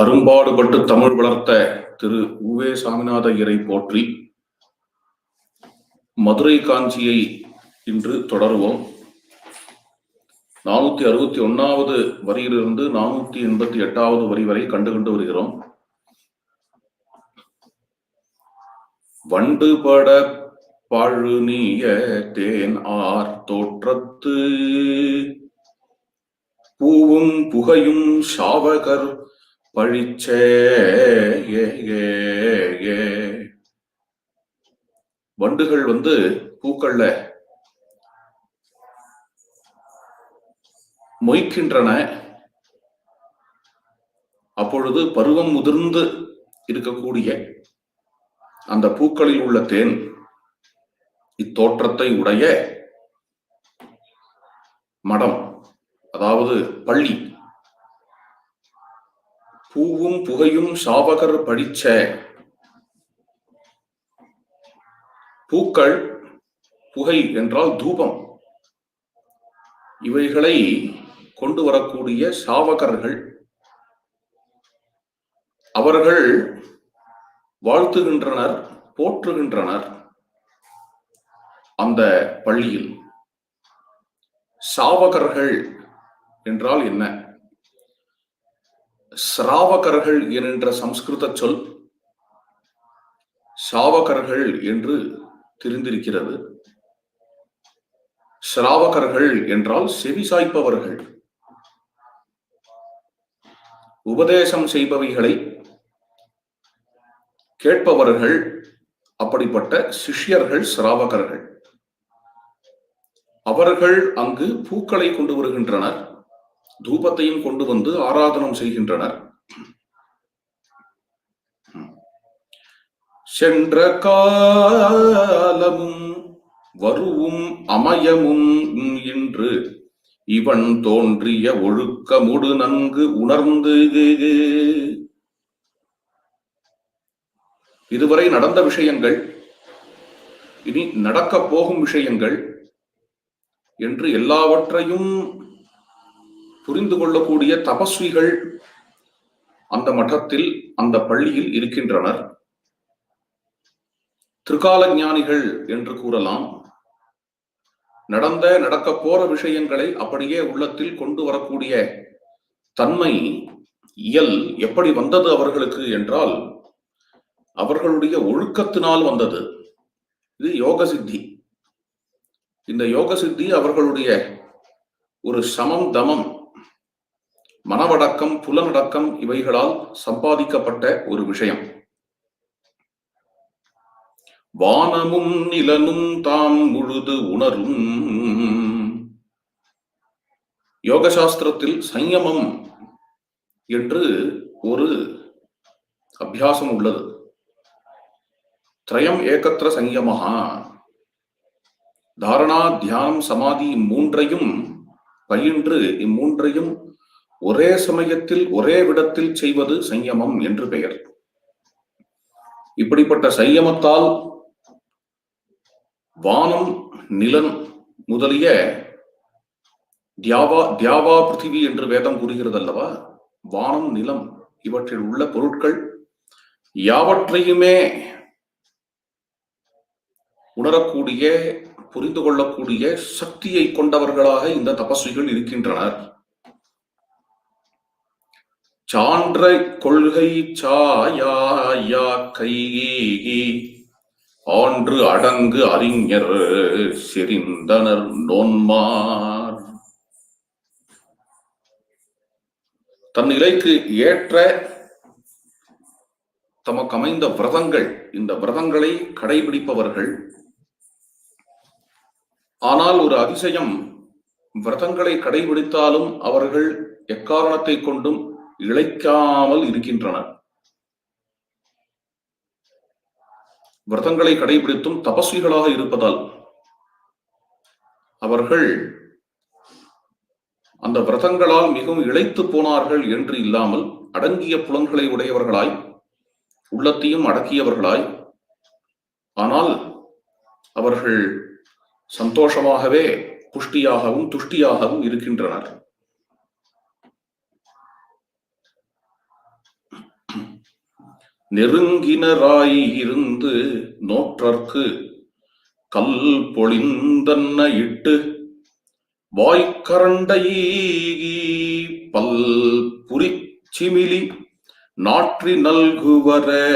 அரும்பாடுபட்டு தமிழ் வளர்த்த திரு உவே சாமிநாத ஐயரை போற்றி. மதுரை காஞ்சியை இன்று தொடருவோம். நானூத்தி அறுபத்தி ஒன்னாவது வரியிலிருந்து நானூத்தி எண்பத்தி எட்டாவது வரி வரை கண்டுகொண்டு வருகிறோம். வண்டுபட பழுனிய தேன் ஆர் தோற்றத்து. பூவும் புகையும் சாவகர் பழிச்சே ஏ, ஏ, ஏ. வண்டுகள் வந்து பூக்கள்ல மொய்க்கின்றன அப்பொழுது பருவம் முதிர்ந்து இருக்கக்கூடிய அந்த பூக்களில் உள்ள தேன் இத்தோற்றத்தை உடைய மடம் அதாவது பள்ளி பூவும் புகையும் சாவகர் படிச்ச பூக்கள் புகை என்றால் தூபம். இவைகளை கொண்டு வரக்கூடிய சாவகர்கள் அவர்கள் வாழ்த்துகின்றனர் போற்றுகின்றனர் அந்த பள்ளியில். சாவகர்கள் என்றால் என்ன? சிராவகர்கள் என்கின்ற சம்ஸ்கிருத சொல் சாவகர்கள் என்று தெரிந்திருக்கிறது. சிராவகர்கள் என்றால் செவிசாய்ப்பவர்கள் உபதேசம் செய்பவைகளை கேட்பவர்கள் அப்படிப்பட்ட சிஷ்யர்கள் சிராவகர்கள் அவர்கள் அங்கு பூக்களை கொண்டு வருகின்றனர். தூபத்தையும் கொண்டு வந்து ஆராதனம் செய்கின்றனர். சென்ற காலமும் வருவும் அமயமும் இன்று இவன் தோன்றிய ஒழுக்கமுடு நன்கு உணர்ந்து இதுவரை நடந்த விஷயங்கள் இனி நடக்கப் போகும் விஷயங்கள் என்று எல்லாவற்றையும் புரிந்து கொள்ளக்கூடிய தபஸ்விகள் அந்த மட்டத்தில் அந்த பள்ளியில் இருக்கின்றனர். திரிகால ஞானிகள் என்று கூறலாம். நடந்த நடக்க போற விஷயங்களை அப்படியே உள்ளத்தில் கொண்டு வரக்கூடிய தன்மை இயல் எப்படி வந்தது அவர்களுக்கு என்றால் அவர்களுடைய ஒழுக்கத்தினால் வந்தது. இது யோக சித்தி. இந்த யோக சித்தி அவர்களுடைய ஒரு சமம் தமம் மனவடக்கம் புலனடக்கம் இவைகளால் சம்பாதிக்கப்பட்ட ஒரு விஷயம். வானமும் நிலனும் தாம் முழுது உணரும். யோக சாஸ்திரத்தில் சயமம் என்று ஒரு அபியாசம் உள்ளது. திரயம் ஏகத்திர சங்கமஹா தாரணா தியானம் சமாதி மூன்றையும் பயின்று இம்மூன்றையும் ஒரே சமயத்தில் ஒரே விடத்தில் செய்வது சயமம் என்று பெயர். இப்படிப்பட்ட சையமத்தால் வானம் நிலன் முதலிய தியாவா தியாவா பிருத்திவி என்று வேதம் கூறுகிறது அல்லவா வானம் நிலம் இவற்றில் உள்ள பொருட்கள் யாவற்றையுமே உணரக்கூடிய புரிந்து கொள்ளக்கூடிய சக்தியை கொண்டவர்களாக இந்த தபஸ்விகள் இருக்கின்றனர். சான்ற கொள்கை சாயா கை ஆன்று அடங்கு அறிஞர் செறிந்தனர் நோன்மார். தன் நிலைக்கு ஏற்ற தமக்கு அமைந்த விரதங்கள் இந்த விரதங்களை கடைபிடிப்பவர்கள். ஆனால் ஒரு அதிசயம் விரதங்களை கடைபிடித்தாலும் அவர்கள் எக்காரணத்தை கொண்டும் இழைக்காமல் இருக்கின்றனர் விரதங்களை கடைபிடித்தும் தபஸ்விகளாக இருப்பதால் அவர்கள் அந்த விரதங்களால் மிகவும் இழைத்து போனார்கள் என்று இல்லாமல் அடங்கிய புலன்களை உடையவர்களாய் உள்ளத்தையும் அடக்கியவர்களாய் ஆனால் அவர்கள் சந்தோஷமாகவே புஷ்டியாகவும் துஷ்டியாகவும் இருக்கின்றனர். நெருங்கினராய் இருந்து நோற்றற்கு கல் பொழிந்தன்ன இட்டு வாய்க்கரண்டை பல் புரிச்சிமிலி நாற்றி நல்குவரே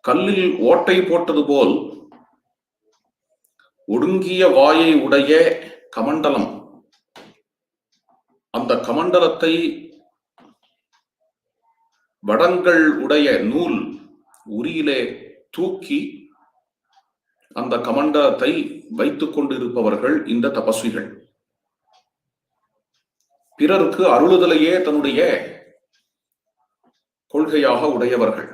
கல்லில் ஓட்டை போட்டது போல் ஒடுங்கிய வாயை உடைய கமண்டலம். அந்த கமண்டலத்தை வடங்கள் உடைய நூல் உரியிலே தூக்கி அந்த கமண்டத்தை வைத்துக் கொண்டிருப்பவர்கள் இந்த தபஸ்விகள். பிறருக்கு அருளுதலையே தன்னுடைய கொள்கையாக உடையவர்கள்.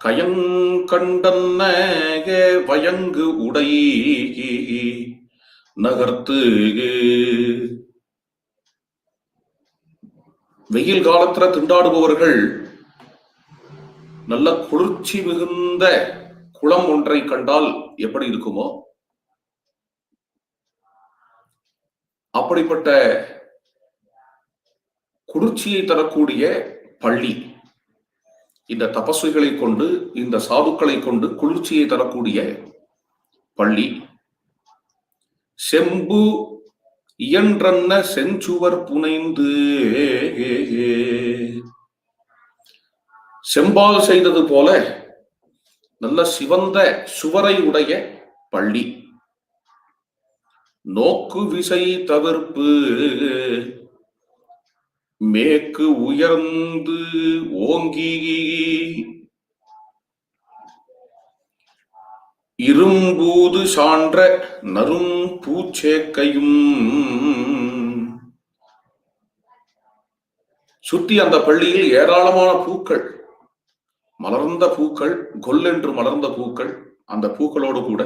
கயங்கண்டன்ன வயங்கு உடை நகர்த்து வெயில் காலத்துல திண்டாடுபவர்கள் நல்ல குளிர்ச்சி மிகுந்த குளம் ஒன்றை கண்டால் எப்படி இருக்குமோ? அப்படிப்பட்ட குளிர்ச்சியை தரக்கூடிய பள்ளி இந்த தபஸ்விகளை கொண்டு இந்த சாதுக்களை கொண்டு குளிர்ச்சியை தரக்கூடிய பள்ளி. செம்பு இயன்றன்ன செஞ்சுவர் புனைந்து. செம்பால் செய்தது போல நல்ல சிவந்த சுவரை உடைய பள்ளி. நோக்கு விசை தவிர்ப்பு. மேற்கு உயர்ந்து ஓங்கி இரும்பூது சான்ற நரும் பூச்சேக்கையும் சுற்றி அந்த பள்ளியில் ஏராளமான பூக்கள். மலர்ந்த பூக்கள் கொல்லென்று மலர்ந்த பூக்கள் அந்த பூக்களோடு கூட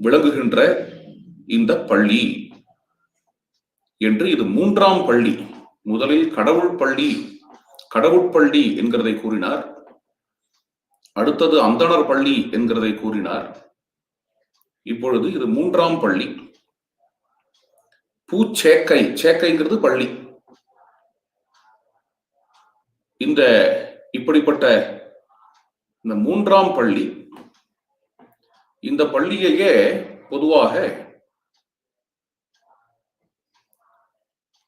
விளங்குகின்ற இந்த பள்ளி. என்று இது மூன்றாம் பள்ளி முதலில் கடவுள் பள்ளி கடவுட்பள்ளி என்கிறதை கூறினார். அடுத்தது அந்தணர் பள்ளி என்கிறதை கூறினார். இப்பொழுது இது மூன்றாம் பள்ளி. பூச்சேக்கை சேக்கைங்கிறது பள்ளி. இந்த இப்படிப்பட்ட இந்த மூன்றாம் பள்ளி இந்த பள்ளியையே பொதுவாக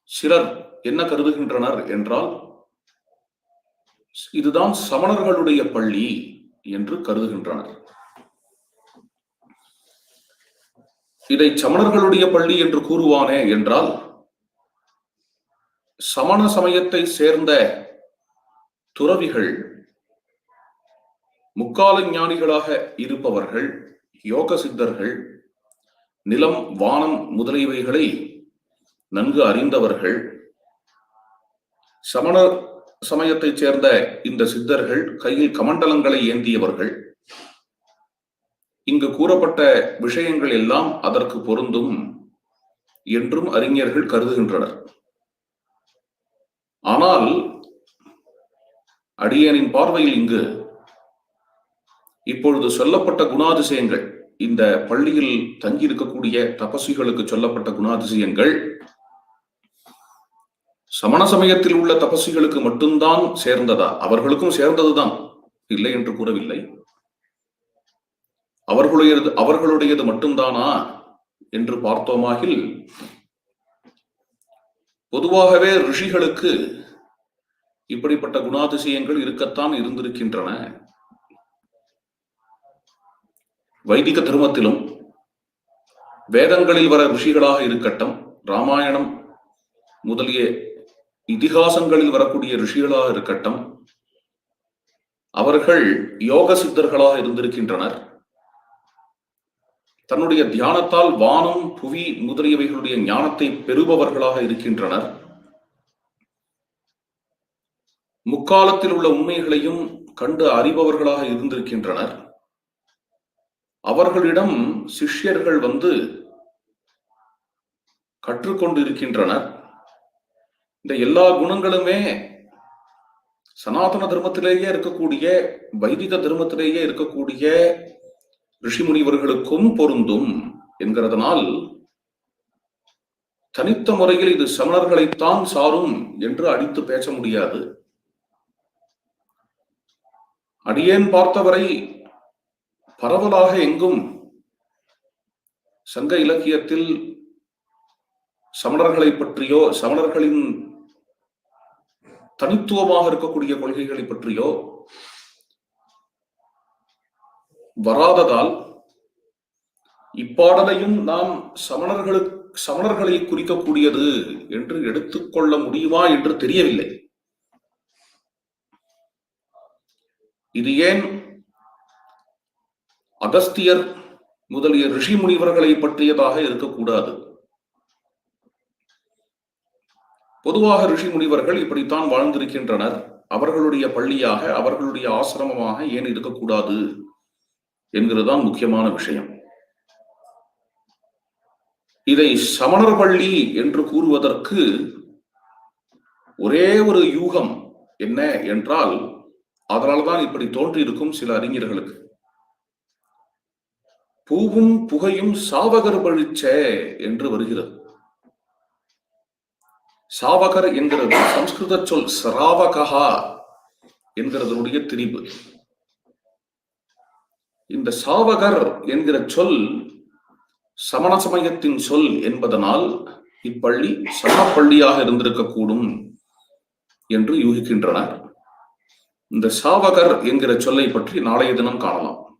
சிலர் என்ன கருதுகின்றனர் என்றால் இதுதான் சமணர்களுடைய பள்ளி. என்று கருதுகின்றனர் இதை சமணர்களுடைய பள்ளி என்று கூறுவானே என்றால் சமண சமயத்தை சேர்ந்த துறவிகள் முக்கால ஞானிகளாக இருப்பவர்கள் யோக சித்தர்கள் நிலம் வானம் முதலியவைகளை நன்கு அறிந்தவர்கள் சமண சமயத்தைச் சேர்ந்த இந்த சித்தர்கள் கையில் கமண்டலங்களை ஏந்தியவர்கள். இங்கு கூறப்பட்ட விஷயங்கள் எல்லாம் அதற்கு பொருந்தும் என்றும் அறிஞர்கள் கருதுகின்றனர். ஆனால் அடியனின் பார்வையில் இங்கு இப்பொழுது சொல்லப்பட்ட குணாதிசயங்கள் இந்த பள்ளியில் தங்கியிருக்கக்கூடிய தபஸ்விகளுக்கு சொல்லப்பட்ட குணாதிசயங்கள் சமண சமயத்தில் உள்ள தபசிகளுக்கு மட்டும்தான் சேர்ந்ததா? அவர்களுக்கும் சேர்ந்ததுதான். இல்லை என்று கூறவில்லை. அவர்களுடையது அவர்களுடையது மட்டும்தானா? என்று பார்த்தோமாகில் பொதுவாகவே ரிஷிகளுக்கு இப்படிப்பட்ட குணாதிசயங்கள் இருக்கத்தான் இருந்திருக்கின்றன. வைதிக தர்மத்திலும் வேதங்களில் வர ரிஷிகளாக இருக்கட்டும் ராமாயணம் முதலிய இதிகாசங்களில் வரக்கூடிய ரிஷிகளாக இருக்கட்டும் அவர்கள் யோக சித்தர்களாக இருந்திருக்கின்றனர். தன்னுடைய தியானத்தால் வானம் புவி முதலியவைகளுடைய ஞானத்தை பெறுபவர்களாக இருக்கின்றனர். முக்காலத்தில் உள்ள உண்மைகளையும் கண்டு அறிபவர்களாக இருந்திருக்கின்றனர். அவர்களிடம் சிஷ்யர்கள் வந்து கற்றுக்கொண்டு இருக்கின்றனர் இந்த எல்லா குணங்களுமே சனாதன தர்மத்திலேயே இருக்கக்கூடிய வைதிக தர்மத்திலேயே இருக்கக்கூடிய ரிஷிமுனிவர்களுக்கும் பொருந்தும் என்கிறதனால் தனித்த முறையில் இது சமணர்களைத்தான் சாரும் என்று அடித்து பேச முடியாது. அடியேன் பார்த்தவரை பரவலாக எங்கும் சங்க இலக்கியத்தில் சமணர்களை பற்றியோ சமணர்களின் தனித்துவமாக இருக்கக்கூடிய கொள்கைகளை பற்றியோ வராததால் இப்பாடலையும் நாம் சமணர்களுக்கு சமணர்களை குறிக்கக்கூடியது என்று எடுத்துக்கொள்ள முடியுமா என்று தெரியவில்லை. இது ஏன் அகஸ்தியர் முதலிய ரிஷி முனிவர்களை பற்றியதாக இருக்கக்கூடாது? பொதுவாக ரிஷி முனிவர்கள் இப்படித்தான் வாழ்ந்திருக்கின்றனர். அவர்களுடைய பள்ளியாக அவர்களுடைய ஆசிரமமாக ஏன் இருக்கக்கூடாது என்கிறதுதான் முக்கியமான விஷயம். இதை சமணர் பள்ளி என்று கூறுவதற்கு ஒரே ஒரு யூகம் என்ன என்றால் அதனால்தான் இப்படி தோன்றியிருக்கும் சில அறிஞர்களுக்கு. பூவும் புகையும் சாவகர் பழிச்ச என்று வருகிறது. சாவகர் என்கிறது சம்ஸ்கிருத சொல் சிராவகா என்கிறதனுடைய திரிவு இந்த சாவகர் என்கிற சொல் சமண சமயத்தின் சொல் என்பதனால் இப்பள்ளி சமப்பள்ளியாக இருந்திருக்கக்கூடும் என்று யூகிக்கின்றனர். இந்த சாவகர் என்கிற சொல்லை பற்றி நாளைய தினம் காணலாம்.